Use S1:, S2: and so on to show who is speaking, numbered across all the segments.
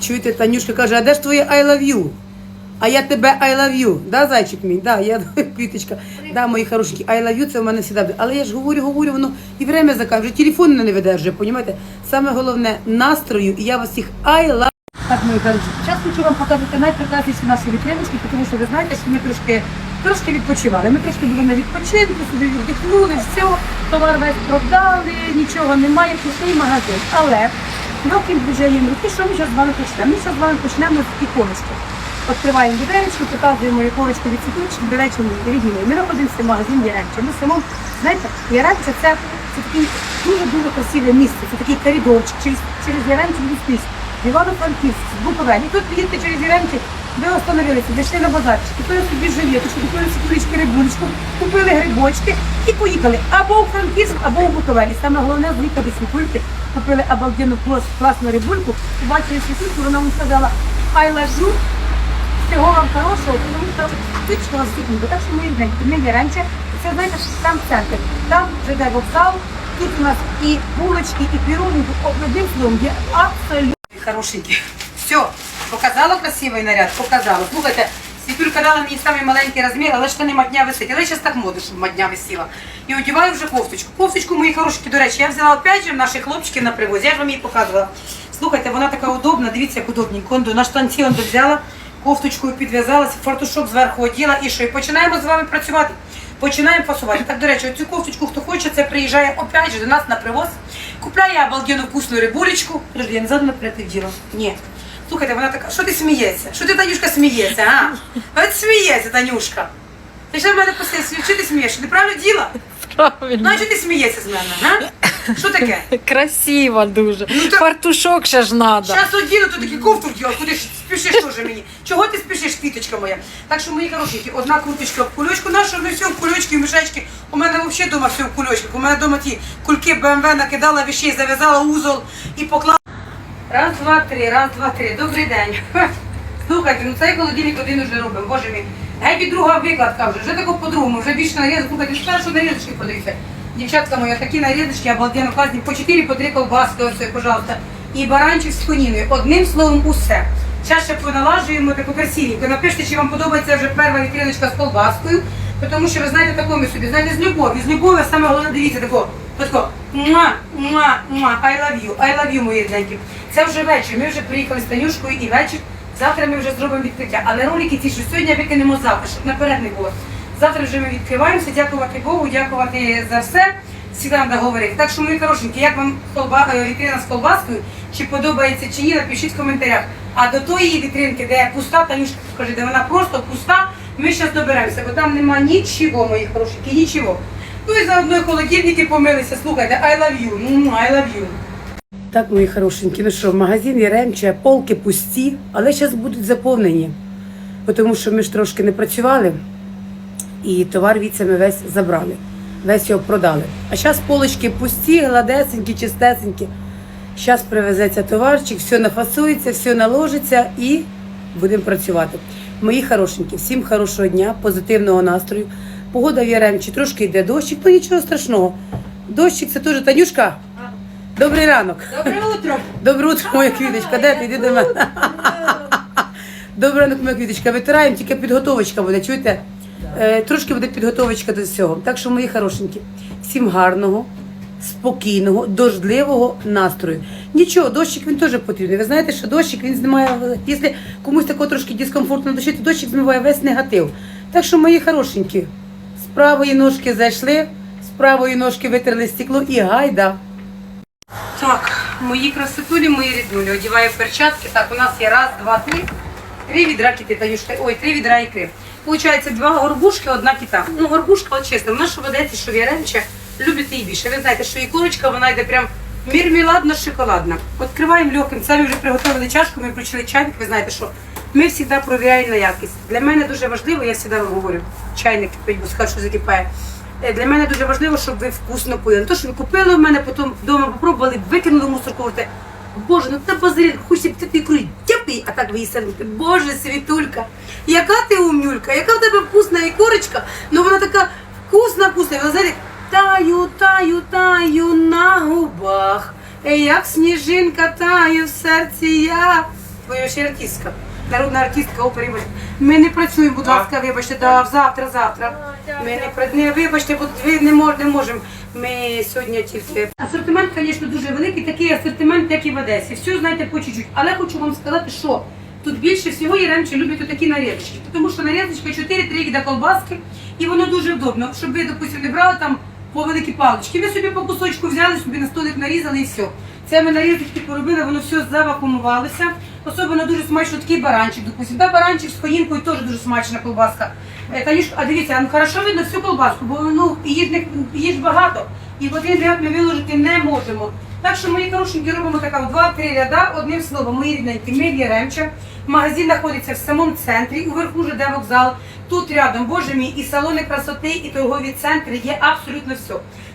S1: Чуєте, Танюшка каже, а де ж твоє I love you? А я тебе I love you. Да, зайчик мій? Да, я квіточка. Да, мої хорошенькі, I love you, це в мене завжди. Але я ж говорю, говорю, воно і время закаже, телефон не видержує, понімаєте? Саме головне настрою, і я вас всіх I love так, мої хороші. Зараз хочу вам показати найпрекрасніші наші вітриночки, тому що ви знаєте, що ми трошки, трошки відпочивали. Ми трошки були на відпочинку, собі віддихнули, все, товар весь продали, нічого немає, пустий магазин. Але років движенням руки, що ми зараз з вами почнемо? Ми зараз з вами почнемо з іконочки. Відкриваємо дверечку, показуємо іконочку від цвіточки, до речі, дорогі. Ми знаходимося в магазині Яремча. Ми самому, знаєте, Яремча це, це таке дуже-дуже красиве місце, це такий коридорчик через, через Яремчу від. Івано-Франківськ, Буковель. І тут їдете через Яремчик, ви остановилися, зайшли на базарчик, купили собі жилеточку, купили собі кулички рибулечку, купили грибочки і поїхали або у Франківськ, або у Буковель. І саме головне з'їхати світульки, купили обалденну класну рибульку, побачили світульку, вона вам сказала, ай лажу, всього вам хорошого, тому що точно вас світулька. Так що ми є раніше, це знаєте, що там центр, там ЖД вокзал, тут у нас і булочки, і піроги, одним словом, є абсолютно хорошенькі. Все, показала красивий наряд, показала. Слухайте, Світулька дала мені самий маленький розмір, але штани матня висить. Але зараз так модно, щоб матня висіла. І одягаю вже кофточку. Кофточку мої хорошенькі, до речі, я взяла опять же наших хлопчиків на привозі, я ж вам її показувала. Слухайте, вона така удобна, дивіться, як удобненько. Ондо, На штанці ондо взяла, кофточкою підв'язалася, фартушок зверху оділа і що? І починаємо з вами працювати. Починаємо фасувати. Так, до речі, оцю кофточку, хто хоче, це приїжджає опять же до нас на привоз, купляє обалденну вкусну рибулечку. Я не задом наперед вділа. Ні. Слухайте, вона така, що ти смієшся? Що ти, Танюшка, смієшся, а? От сміється, Танюшка. Ти ще в мене посиль, що ти смієшся? Ти правильно діла?
S2: Правильно.
S1: Ну, а що ти смієшся з мене, а? Що таке?
S2: Красиво дуже.
S1: Ну, так-
S2: Фартушок ще ж надо.
S1: Зараз одіну, то такі кофту вділа, куди ж спішиш теж мені? Чого ти спішиш, квіточка моя? Так що, мої хорошенькі, одна курточка в кульочку, наша ми все в кульочки, в мішечки. У мене взагалі вдома все в кульочках. У мене вдома ті кульки БМВ накидала вещей, зав'язала узол і поклала. Раз, два, три, раз, два, три. Добрий день. Слухайте, ну цей холодильник один уже робимо, боже мій. Геть і друга викладка вже, вже тако по-другому, вже більше нарізок. Слухайте, що нарізочки подивіться. Дівчатка мої, такі нарізочки, обалденно класні, по 4 по 3 колбаски, ось, пожалуйста. І баранчик з коніною. Одним словом, усе. Зараз ще поналажуємо таку красивеньку. Напишіть, чи вам подобається вже перша вітриночка з колбаскою, тому що ви знаєте, таку ми собі, знаєте, з любов'ю, з любов'ю, саме головне, дивіться, тако, тако, муа, муа, муа, I love you, I love you, мої рідненькі. Це вже вечір, ми вже приїхали з Танюшкою і вечір. Завтра ми вже зробимо відкриття. Але ролики ці, що сьогодні викинемо завтра, щоб наперед не було. Завтра вже ми відкриваємося, дякувати Богу, дякувати за все. Всі говорити. Так що, мої хорошенькі, як вам колба, е, вітрина з колбаскою, чи подобається чи ні, напишіть в коментарях. А до тої вітринки, де пуста, Танюшка скажи, де вона просто пуста, ми зараз доберемося, бо там нема нічого, мої хорошенькі, нічого. Ну і заодно холодильники помилися. Слухайте, I love you, I love you. Так, мої хорошенькі, ну що, магазин Яремче, полки пусті, але зараз будуть заповнені. Тому що ми ж трошки не працювали, і товар віце ми весь забрали, весь його продали. А зараз полочки пусті, гладесенькі, чистесенькі. Зараз привезеться товарчик, все нафасується, все наложиться і будемо працювати. Мої хорошенькі, всім хорошого дня, позитивного настрою. Погода в Яремчі трошки йде дощик, ну нічого страшного. Дощик це теж Танюшка. Добрий ранок.
S3: Доброе утро.
S1: Добре утро, моя квіточка. Де ти? Іди до мене. Добре ранок, моя квіточка. Витираємо, тільки підготовочка буде, чуєте? Е, трошки буде підготовочка до всього. Так що, мої хорошенькі, всім гарного, спокійного, дождливого настрою. Нічого, дощик він теж потрібний. Ви знаєте, що дощик він знімає, якщо комусь такого трошки дискомфортно дощі, то дощик змиває весь негатив. Так що, мої хорошенькі, правої ножки зайшли, з правої ножки витерли стекло і гайда. Так, мої красотулі, мої ріднулі. Одіваю перчатки. Так, у нас є раз, два, три. Три відра кіти, Танюшка. Ой, три відра ікри. Получається, два горбушки, одна кіта. Ну, горбушка, от чесно, вона що ведеться, що віренче, любите її більше. Ви знаєте, що і курочка, вона йде прям мірміладно шоколадна. Відкриваємо легким. Самі вже приготували чашку, ми включили чайник. Ви знаєте, що ми завжди перевіряємо на якість. Для мене дуже важливо, я завжди говорю, чайник кипить, бо скажу, що закипає. Е, Для мене дуже важливо, щоб ви вкусно поїли. Не то, що ви купили в мене, потім вдома попробували, викинули в мусорку. говорите, Боже, ну та базарі, хочеться піти ікру, тяпи, а так ви її. Боже, світулька, яка ти умюлька, яка в тебе вкусна ікорочка, ну вона така вкусна, вкусна. Вона знаєте, таю, таю, таю на губах, як сніжинка таю в серці я. Твоя ще артистка. Народна артистка опери. Ми не працюємо, будь ласка, вибачте, да, завтра, завтра. Ми не, пра- не вибачте, бо ви не, мож, не можемо. Ми сьогодні тільки. Асортимент, звісно, дуже великий, такий асортимент, як і в Одесі. Все знаєте по чуть-чуть. Але хочу вам сказати, що тут більше всього яремче люблять такі нарізочки. Тому що нарізочка 4-3 віда колбаски, і воно дуже удобно. Щоб ви, допустимо, не брали там по великі палички. Ви собі по кусочку взяли, собі на столик нарізали і все. Це ми нарізочки поробили, воно все завакумувалося. Особливо дуже смачно такий баранчик. Допустим, та баранчик з хоїнкою теж дуже смачна колбаска. Е, Танюшка, а дивіться, ну хорошо видно всю колбаску, бо ну ж не багато, і в один ряд ми виложити не можемо. Так що мої хорошенькі робимо така два-три ряда, одним словом, мої рідненькі, ми в Яремче. Магазин знаходиться в самому центрі, уверху вже де вокзал. Тут рядом, боже мій, і салони красоти, і торгові центри, є абсолютно все.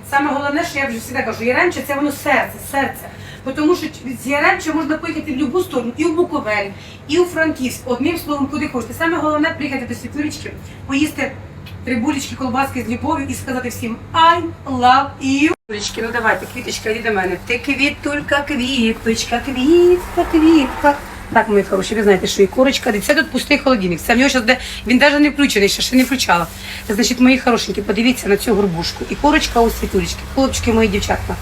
S1: Саме головне, що я вже завжди кажу, Яремче це воно серце, серце. Тому що з Яремча можна поїхати в будь-яку сторону, і в Буковель, і у Франківськ, одним словом, куди хочете. Саме головне приїхати до Світлички, поїсти трибулечки, колбаски з любов'ю і сказати всім I love you. Ну давайте, квіточка, йди до мене. Ти квітулька, квіточка, квітка, квітка. Так, мої хороші, ви знаєте, що і курочка, це тут пустий холодильник. Це в нього зараз, він навіть не включений, ще ще не включала. Значить, мої хорошенькі, подивіться на цю горбушку. І курочка у світулечки. Хлопчики, мої дівчатка.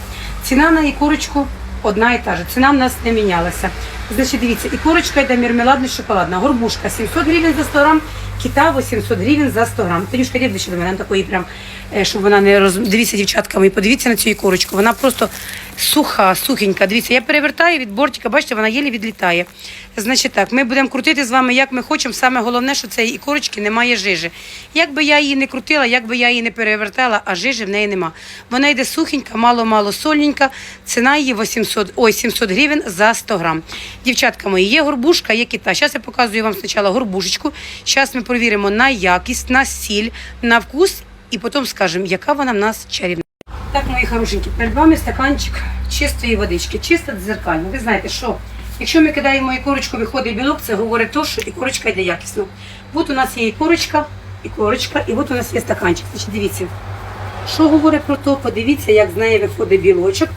S1: Ціна на і курочку одна і та ж. Ціна в нас не мінялася. Значить, дивіться, і курочка йде мармеладна шоколадна. Горбушка 700 гривень за 100 грам, кита 800 гривень за 100 грам. Танюшка, йди ближче до мене, такої прям, е, щоб вона не роз... Дивіться, дівчатка мої, подивіться на цю ікорочку. Вона просто суха, сухенька. Дивіться, я перевертаю від бортика, бачите, вона єлі відлітає. Значить так, ми будемо крутити з вами, як ми хочемо. Саме головне, що цієї ікорочки немає жижі. Як би я її не крутила, як би я її не перевертала, а жижі в неї нема. Вона йде сухенька, мало-мало сольненька. Ціна її 800, ой, 700 гривень за 100 грам. Дівчатка мої, є горбушка, є кита. Зараз я показую вам спочатку горбушечку. Зараз ми перевіримо на якість, на сіль, на вкус і потім скажемо, яка вона в нас чарівна. Так, мої хорошенькі, перед вами стаканчик чистої водички, чиста дзеркальна. Ви знаєте, що якщо ми кидаємо ікорочку, виходить білок, це говорить то, що ікорочка йде якісно. От у нас є ікорочка, ікорочка, і от у нас є стаканчик. Значить, дивіться, що говорить про то, подивіться, як з неї виходить білочок,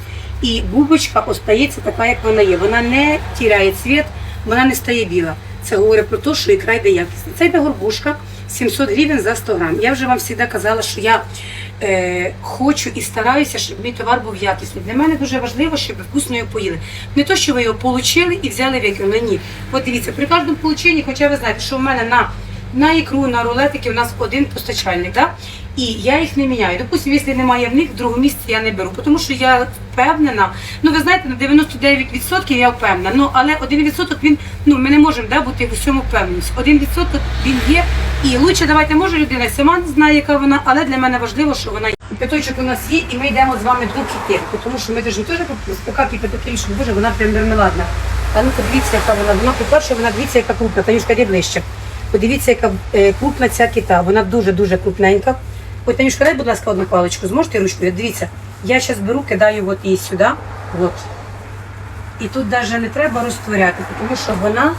S1: і бубочка остається така, як вона є. Вона не тіряє цвіт, вона не стає біла. Це говорить про те, що ікра йде якісна. Це йде горбушка 700 гривень за 100 грам. Я вже вам завжди казала, що я е, хочу і стараюся, щоб мій товар був якісний. Для мене дуже важливо, щоб ви вкусно його поїли. Не то, що ви його отримали і взяли викинули. Ні. От при кожному полученні, хоча ви знаєте, що в мене на на ікру, на рулетики у нас один постачальник, да? і я їх не міняю. Допустим, якщо немає в них, в другому місці я не беру, тому що я впевнена. Ну ви знаєте, на 99% я впевнена. Ну але один відсоток він ну ми не можемо да, бути в усьому. Один відсоток він є. І лучше давайте може людина сама знає, яка вона, але для мене важливо, що вона є. П'яточок у нас є, і ми йдемо з вами до кітирки, тому що ми теж теж така кипятокрішка, боже, вона прям мармеладна. А ну подивіться, яка вона. Вона, по-перше, вона дивіться, яка крупна. Танюшка, де ближче. Подивіться, яка е, крупна ця кита. Вона дуже-дуже крупненька. Ой, Танюшка, дай, будь ласка, одну паличку. Зможете ручкою? Дивіться, я зараз беру, кидаю от її сюди. От. І тут навіть не треба розтворяти, тому що вона.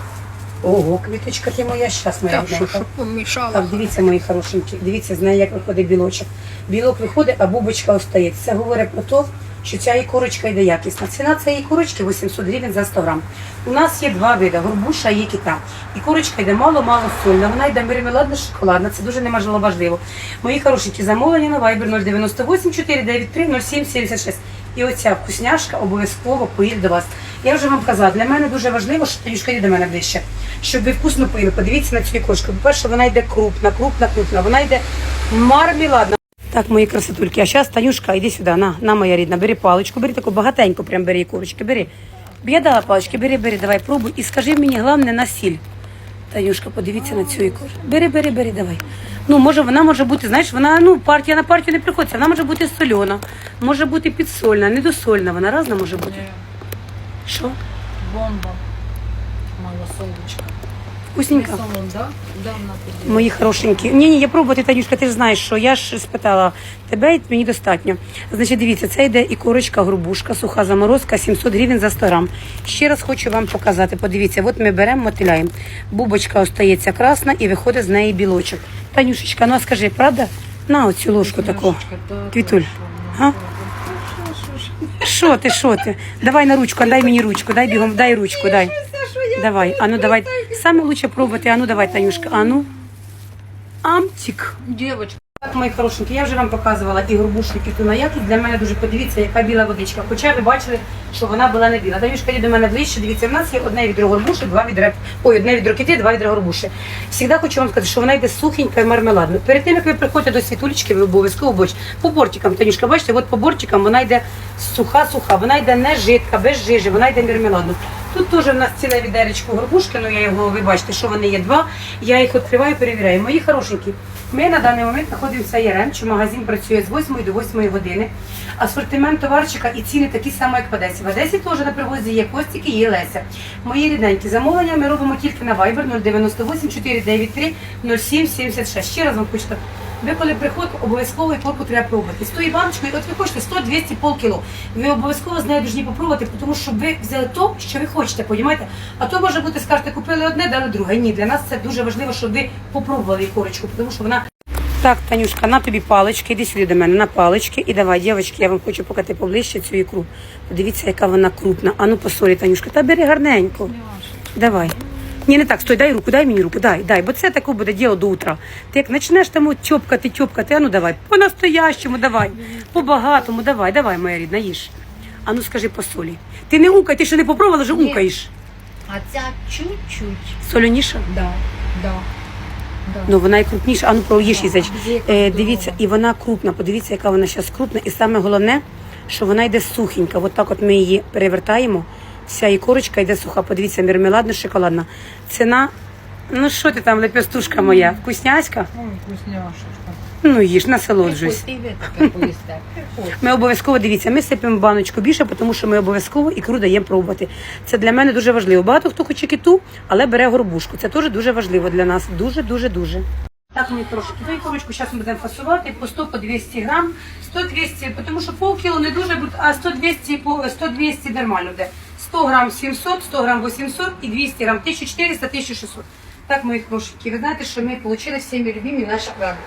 S1: Ого, квіточка ти моя щас моя.
S2: Так, що, щоб помішала.
S1: Так, дивіться, мої хорошенькі, дивіться, з неї як виходить білочок. Білок виходить, а бубочка остається. Це говорить про те, що ця ікорочка йде якісна. Ціна цієї ікорочки 800 гривень за 100 грам. У нас є два види, горбуша і кита. Ікорочка йде мало-мало сольна, вона йде мармеладна шоколадна, це дуже немажливо важливо. Мої хорошенькі, замовлення на Viber 098 493 07 76. І оця вкусняшка обов'язково поїде до вас. Я вже вам казала, для мене дуже важливо, що Танюшка йде до мене ближче, щоб ви вкусно поїли. Подивіться на цю ікорочку. По-перше, вона йде крупна, крупна, крупна. Вона йде мармеладна. Так, мої красотульки, а зараз, Танюшка, йди сюди, на, на моя рідна, бери паличку, бери таку багатеньку, прям бери ікорочки, бери. Я дала палички, бери, бери, давай, пробуй. І скажи мені, головне, на сіль. Танюшка, подивіться на цю ікору. Бери, бери, бери, давай. Ну, може, вона може бути, знаєш, вона ну, партія на партію не приходиться. Вона може бути сольона, може бути підсольна, недосольна, вона різна може бути. Що?
S2: Бомба. Малосолочка.
S1: Вкусненька?
S2: Тоді.
S1: Мої хорошенькі. Ні, ні, я пробувати, Танюшка, ти ж знаєш, що я ж спитала тебе, і мені достатньо. Значить, дивіться, це йде і корочка, грубушка, суха заморозка, 700 гривень за 100 грам. Ще раз хочу вам показати. Подивіться, от ми беремо, мотиляємо. Бубочка остається красна і виходить з неї білочок. Танюшечка, ну а скажи, правда? На оцю ложку таку. Квітуль. А? Що ти, що ти? Давай на ручку, дай мені ручку, дай бігом, дай ручку, дай. Давай, а ну давай. Саме лучше пробувати. А ну давай, Танюшка. А ну. Амчик.
S2: Дівочка.
S1: Так, мої хорошенькі, я вже вам показувала і горбушники ту на якість. Для мене дуже подивіться, яка біла водичка. Хоча ви бачили, що вона була не біла. Танюшка йде до мене ближче. Дивіться, в нас є одне відро горбуші, два відра. Ой, одне відро кити, два відра горбуші. Всігда хочу вам сказати, що вона йде сухенька і мармеладна. Перед тим як ви приходите до світулечки, ви обов'язково боч по бортикам. Танюшка, бачите, от по бортикам вона йде суха-суха, вона йде не жидка, без жижі, вона йде мармеладна. Тут теж в нас ціле відеречко горбушки, ну я його, ви бачите, що вони є два. Я їх відкриваю, перевіряю. Мої хорошенькі, ми на даний момент знаходимося в Яремчі, магазин працює з 8 до 8 години. Асортимент товарчика і ціни такі самі, як в Одесі. В Одесі теж на привозі є Костік і є Леся. Мої рідненькі замовлення ми робимо тільки на Viber 098 493 0776. Ще раз вам хочу. Ви коли приходите, обов'язково і корку треба пробувати. З тої баночкою, от ви хочете 100-200 полкіло. Ви обов'язково з нею повинні попробувати, тому що ви взяли то, що ви хочете, понімаєте? А то може бути, скажете, купили одне, дали друге. Ні, для нас це дуже важливо, щоб ви попробували корочку, тому що вона так, Танюшка, на тобі палички, іди сюди до мене на палички. І давай, дівчатки, я вам хочу показати поближче цю ікру. Подивіться, яка вона крупна. А ну посолі, Танюшка, та бери гарненько. Давай. Ні, не так, стой, дай руку, дай мені руку, дай, дай, бо це таке буде діло до утра. Ти як почнеш там тьопкати, тьопкати, а ну давай, по-настоящому давай, по-багатому, давай, давай, моя рідна, їж. А ну скажи по солі. Ти не укай, ти ще не попробувала, вже
S2: Ні.
S1: укаєш.
S2: А ця чуть-чуть.
S1: Соляніша?
S2: Да, да. да.
S1: Ну вона і крупніша, а ну проїж її зайчик. Е, дивіться, і вона крупна. Подивіться, яка вона зараз крупна. І саме головне, що вона йде сухенька. От так от ми її перевертаємо. Вся її корочка йде суха. Подивіться, мармеладна, шоколадна. Ціна. Ну що ти там, лепестушка моя? Вкусняська?
S2: Ой, вкусняшечка.
S1: Ну їж, насолоджуйся.
S2: І.
S1: Ми обов'язково дивіться, ми сипемо баночку більше, тому що ми обов'язково ікру даємо пробувати. Це для мене дуже важливо. Багато хто хоче киту, але бере горбушку. Це теж дуже важливо для нас. Дуже, дуже, дуже. Так, мені трошки. Ту ікорочку зараз ми будемо фасувати по 100 по 200 грам. 100-200, тому що полкіло не дуже буде, а 100-200 по 100-200 нормально буде. 100 грам 700, 100 грам 800 і 200 грам 1400-1600. Так, мої хорошенькі, ви знаєте, що ми отримали всіми любимі наші краби.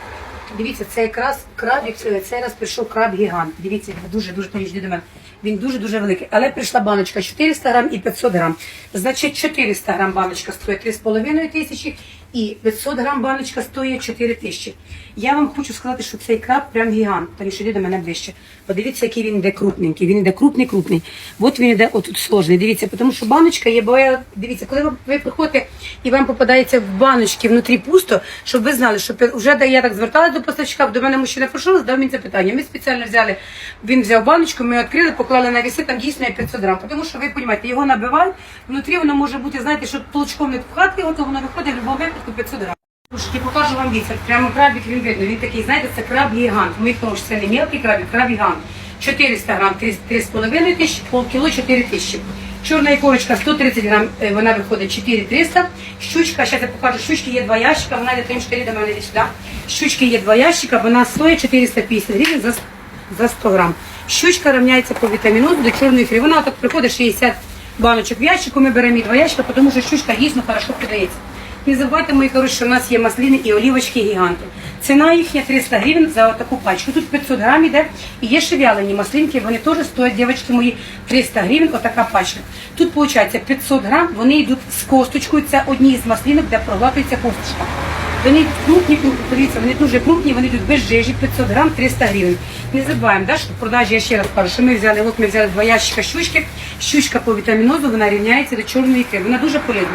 S1: Дивіться, це якраз крабик, е, цей раз прийшов краб гігант. Дивіться, він дуже дуже поміж до мене. Він дуже дуже великий. Але прийшла баночка 400 грам і 500 грам. Значить, 400 грам баночка стоїть 3,5 тисячі, і 500 грам баночка стоїть 4 тисячі. Я вам хочу сказати, що цей краб прям гігант. Тому що йди до мене ближче. Подивіться, який він йде крупненький. Він йде крупний, крупний. От він йде отут сложний. Дивіться, тому що баночка є, бо я дивіться, коли ви, приходите і вам попадається в баночки внутрі пусто, щоб ви знали, що вже я так зверталася до поставщика, до мене мужчина прийшов, задав мені це питання. Ми спеціально взяли, він взяв баночку, ми відкрили, поклали на віси, там дійсно є 500 грам. Тому що ви розумієте, його набивають, внутрі воно може бути, знаєте, що толчком не пхати, його, то воно виходить в будь-якому випадку 500 грам. Слушайте, покажу вам віцер. Прямо крабик він видно. Він такий, знаєте, це краб гігант. Ми тому що це не мелкий крабик, краб гігант. 400 грам, 3,5 тисячі, полкіло 4 тисячі. Чорна ікорочка 130 грам, е, вона виходить 4300. Щучка, зараз я покажу, щучки є два ящика, вона йде тим, що до мене йде сюди. Щучки є два ящика, вона стоїть 450 гривень за, за 100 грам. Щучка рівняється по вітаміну до чорної ікри. Вона так приходить 60 баночок в ящику, ми беремо і два ящика, тому що щучка дійсно хорошо продається. Не забувайте, мої хороші, що у нас є маслини і олівочки гіганти. Ціна їхня 300 гривень за таку пачку. Тут 500 грам іде. І є ще вялені маслинки, вони теж стоять, дівчатки мої, 300 гривень, отака пачка. Тут виходить 500 грам, вони йдуть з косточкою, це одні з маслинок, де проглатується косточка. Вони крупні, подивіться, вони дуже крупні, вони йдуть без жижі, 500 грам, 300 гривень. Не забуваємо, да, що в продажі, я ще раз кажу, що ми взяли, от ми взяли два ящика щучки, щучка по вітамінозу, вона рівняється до чорної ікри, вона дуже полезна.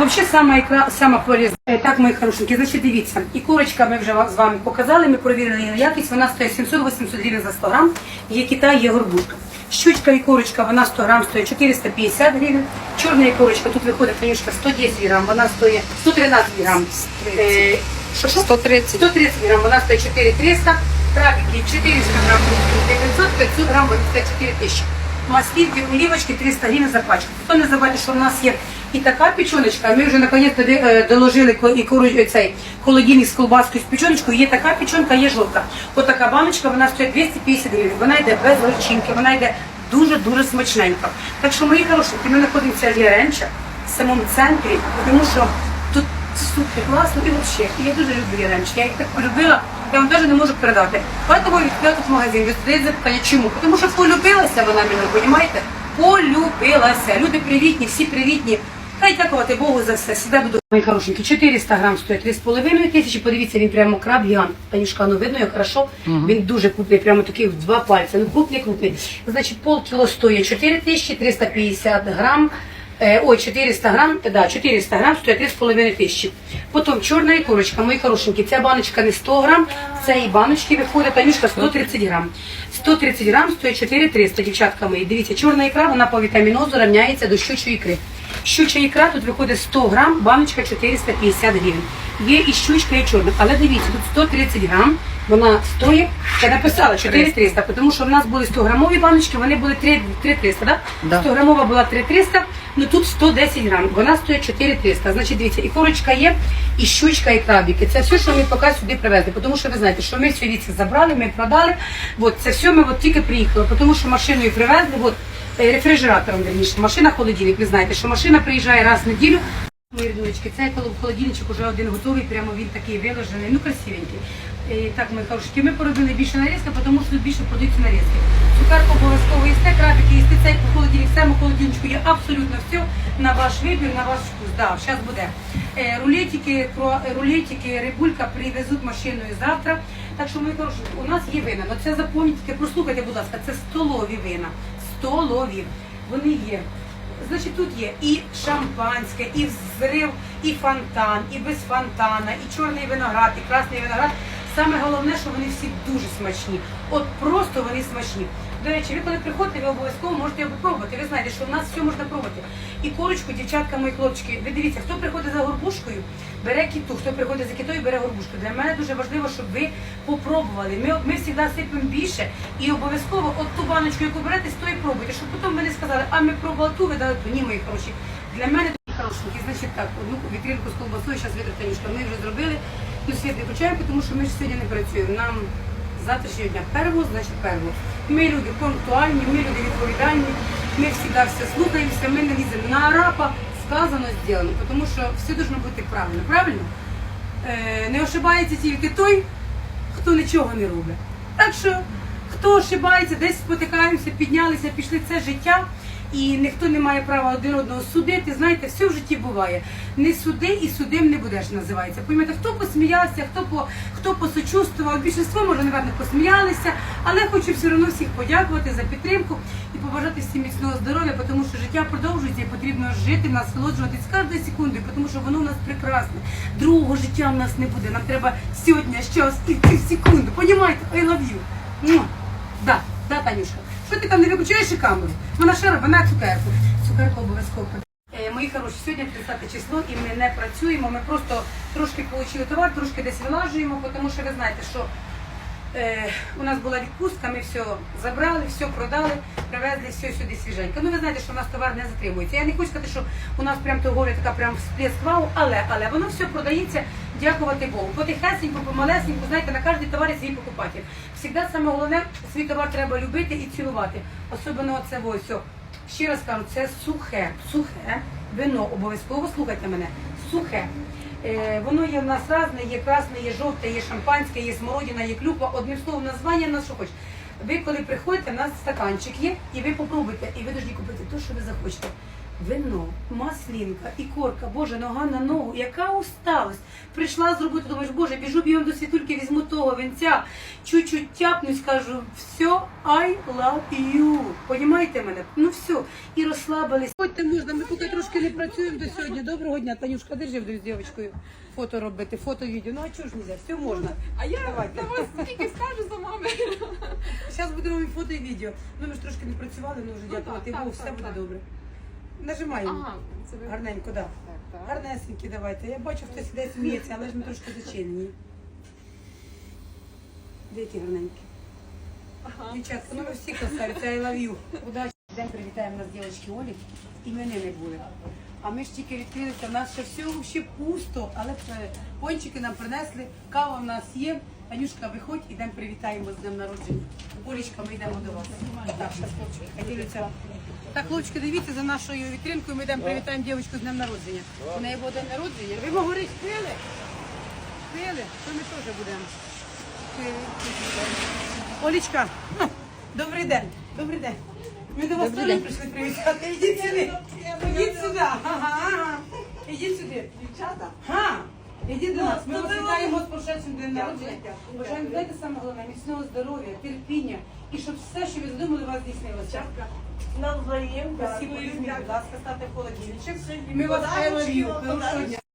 S1: Взагалі, сама ікра, сама полезна. Е, Так, мої хорошенькі, значить, дивіться, і курочка ми вже з вами показали, ми перевірили її якість, вона стоїть 700-800 гривень за 100 грам, є Китай, є горбушка. Щучка і курочка, вона 100 грам стоїть 450 гривень. Чорна курочка, тут виходить, конечно, 110 грам, вона стоїть 113 грам. Е, що, що?
S2: 130.
S1: 130 грам, вона стоїть 4300, крабики 400 грам, 900, 500 грам, вони стоять 4000. Маслинки, олівочки 300 гривень за пачку. Хто не забувайте, що в нас є і така печоночка, ми вже наконець е, доложили і куру- цей холодильник з колбаскою з печоночкою, є така печонка, є жовта. Отака баночка, вона стоїть 250 гривень, вона йде без горчинки, вона йде дуже-дуже смачненько. Так що, мої хороші, ми знаходимося в Яремча, в самому центрі, тому що супер класно і взагалі. Я дуже люблю Яремчик. Я їх так полюбила, я вам навіть не можу передати. Поэтому відкрила тут магазин. Задаєте запитання, чому? Тому що полюбилася вона мене, розумієте? Полюбилася. Люди привітні, всі привітні. Хай дякувати Богу за все. Сюди буду. Мої хорошенькі, 400 грам стоїть 3,5 тисячі. Подивіться, він прямо краб гігант. Танюшка, ну видно, як хорошо. Він дуже крупний, прямо такий в два пальці. Ну крупний, крупний. Значить, полкіло стоїть 4 тисячі, 350 грам. Е, ой, 400 грам, е, да, 400 грам стоїть 3,5 тисячі. Потім чорна ікорочка, мої хорошенькі, ця баночка не 100 грам, з цієї баночки виходить, Танюшка 130 грам. 130 грам стоїть 4300, дівчатка мої. Дивіться, чорна ікра, вона по вітамінозу рівняється до щучої ікри. Щуча ікра тут виходить 100 грам, баночка 450 гривень. Є і щучка, і чорна. Але дивіться, тут 130 грам, вона стоїть, я написала 4300, тому що в нас були 100 грамові баночки, вони були 3 3300, да?
S2: Да.
S1: 100 грамова була 3300, ну тут 110 грам, вона стоїть 4300. Значить, дивіться, і корочка є, і щучка, і крабики. Це все, що ми поки сюди привезли, тому що ви знаєте, що ми все віці забрали, ми продали, от, це все ми от тільки приїхали, тому що машиною привезли, от, е, рефрижератором, верніше, машина холодильник, ви знаєте, що машина приїжджає раз в неділю, Мої рідулечки, цей холодильничок вже один готовий, прямо він такий виложений, ну красивенький. Так, мої хороші, ми поробили більше нарізки, тому що тут більше продаються нарізки. Цукерку обов'язково їсте, крабики, їсте цей по холодильник, цьому холодильничку є абсолютно все на ваш вибір, на ваш вкус. Да, зараз буде. Е, рулетики, рулетики, рибулька привезуть машиною завтра. Так що, мої хороші, у нас є вина. Ну це запам'ятайте, прослухайте, будь ласка, це столові вина. Столові. Вони є. Значить, тут є і шампанське, і взрив, і фонтан, і без фонтана, і чорний виноград, і красний виноград. Саме головне, що вони всі дуже смачні. От просто вони смачні. До речі, ви коли приходите, ви обов'язково можете його. Ви знаєте, що в нас все можна пробувати. І корочку, дівчатка, мої хлопчики, ви дивіться, хто приходить за горбушкою, бере кіту, хто приходить за китою, бере горбушку. Для мене дуже важливо, щоб ви попробували. Ми, ми завжди сипемо більше і обов'язково от ту баночку, яку берете, з тої пробуйте, щоб потім ви не сказали, а ми пробували ту, ви дали ту. Ні, мої хороші. Для мене такі хорошенькі. Значить так, одну вітринку з колбасою, зараз витратанішка, ми вже зробили. Ну, світ не тому що ми ж сьогодні не працюємо. Нам завтрашнього дня перво, значить перво. Ми люди пунктуальні, ми люди відповідальні, ми завжди все слухаємося, ми не ліземо на арапа, сказано, зроблено, тому що все має бути правильно. Правильно? Е, не ошибається тільки той, хто нічого не робить. Так що, хто ошибається, десь спотикаємося, піднялися, пішли це життя. І ніхто не має права один одного судити. Знаєте, все в житті буває. Не суди і судим не будеш, називається. Поймете, хто посміявся, хто по хто посочувствував. Більшість може, напевно, посміялися, але хочу все одно всіх подякувати за підтримку і побажати всім міцного здоров'я, тому що життя продовжується і потрібно жити, насолоджуватись кожною секундою, тому що воно у нас прекрасне. Другого життя в нас не буде. Нам треба сьогодні, щас і секунду. Понімаєте? I love you. Да, да, Танюшка. Що ти там не виключаєш камеру? Вона ще робить на цукерку. Цукерку обов'язково. Е, Мої хороші, сьогодні 30 число і ми не працюємо. Ми просто трошки отримали товар, трошки десь вилажуємо, тому що ви знаєте, що е, у нас була відпустка, ми все забрали, все продали, привезли все сюди свіженько. Ну ви знаєте, що у нас товар не затримується. Я не хочу сказати, що у нас прям торговля така прям всплеск вау, але але воно все продається, дякувати Богу. Потихесенько, помалесенько, знаєте, на кожній товарі свій покупатель. Всігда саме головне, свій товар треба любити і цілувати. Особливо це ось. Ще раз кажу, це сухе, сухе вино. Обов'язково слухайте мене. Сухе. Е, воно є в нас різне, є красне, є жовте, є шампанське, є смородина, є клюква. Одним словом, названня в нас що хочеш. Ви коли приходите, у нас стаканчик є, і ви попробуйте, і ви повинні купити те, що ви захочете. Вино, маслінка, ікорка, Боже, нога на ногу, яка усталость. Прийшла з роботи, думаєш, Боже, біжу бігом до світульки, візьму того вінця, чуть-чуть тяпну і скажу, все, I love you. Понімаєте мене? Ну все. І розслабились. Ходьте можна, ми поки трошки не працюємо до сьогодні. Доброго дня, Танюшка, держи з дівчинкою фото робити, фото, відео. Ну а чого ж нельзя? Все можна.
S3: А я
S1: Давайте.
S3: на вас тільки скажу за мами.
S1: Зараз будемо і фото і відео. Ну ми ж трошки не працювали, ну вже
S3: Ну,
S1: дякувати Богу, все
S3: так,
S1: буде
S3: так.
S1: добре. Нажимаємо.
S3: Ага, це ви.
S1: Гарненько. Да.
S3: Так, так.
S1: Гарнесенькі давайте. Я бачу, хтось іде сміється, але ж ми трошки зачинені. Де ті гарненькі?
S3: Ага.
S1: Дівчатка, ну ви всі красавиці, I love you. Удачі. День привітаємо нас дівчатки Олі. Імени не були. А ми ж тільки відкрилися, у нас ще все ще пусто, але е, пончики нам принесли, кава в нас є. Анюшка, виходь, ідемо привітаємо з днем народження. Олічка, ми йдемо до вас. Так, щас, хлопчики, поділіться. Так, хлопчики, дивіться за нашою вітринкою, ми йдемо привітаємо дівчинку з днем народження. У неї буде день народження. Ви могли пили? Пили? То ми теж будемо. Олічка, добрий день, добрий день. Ми до вас теж прийшли привітати. Ідіть сюди. Ідіть сюди. Ага. Ідіть сюди.
S3: Дівчата.
S1: Ідіть до нас. Ми вас вітаємо з прошедшим днем народження. Бажаємо дайте саме головне, міцного здоров'я, терпіння і щоб все, що ви задумали, у вас здійснилося. Спасибо,
S3: Дякую,
S1: Будь ласка, стати в холодильничок. Ми вас I love you. Хорошого дня.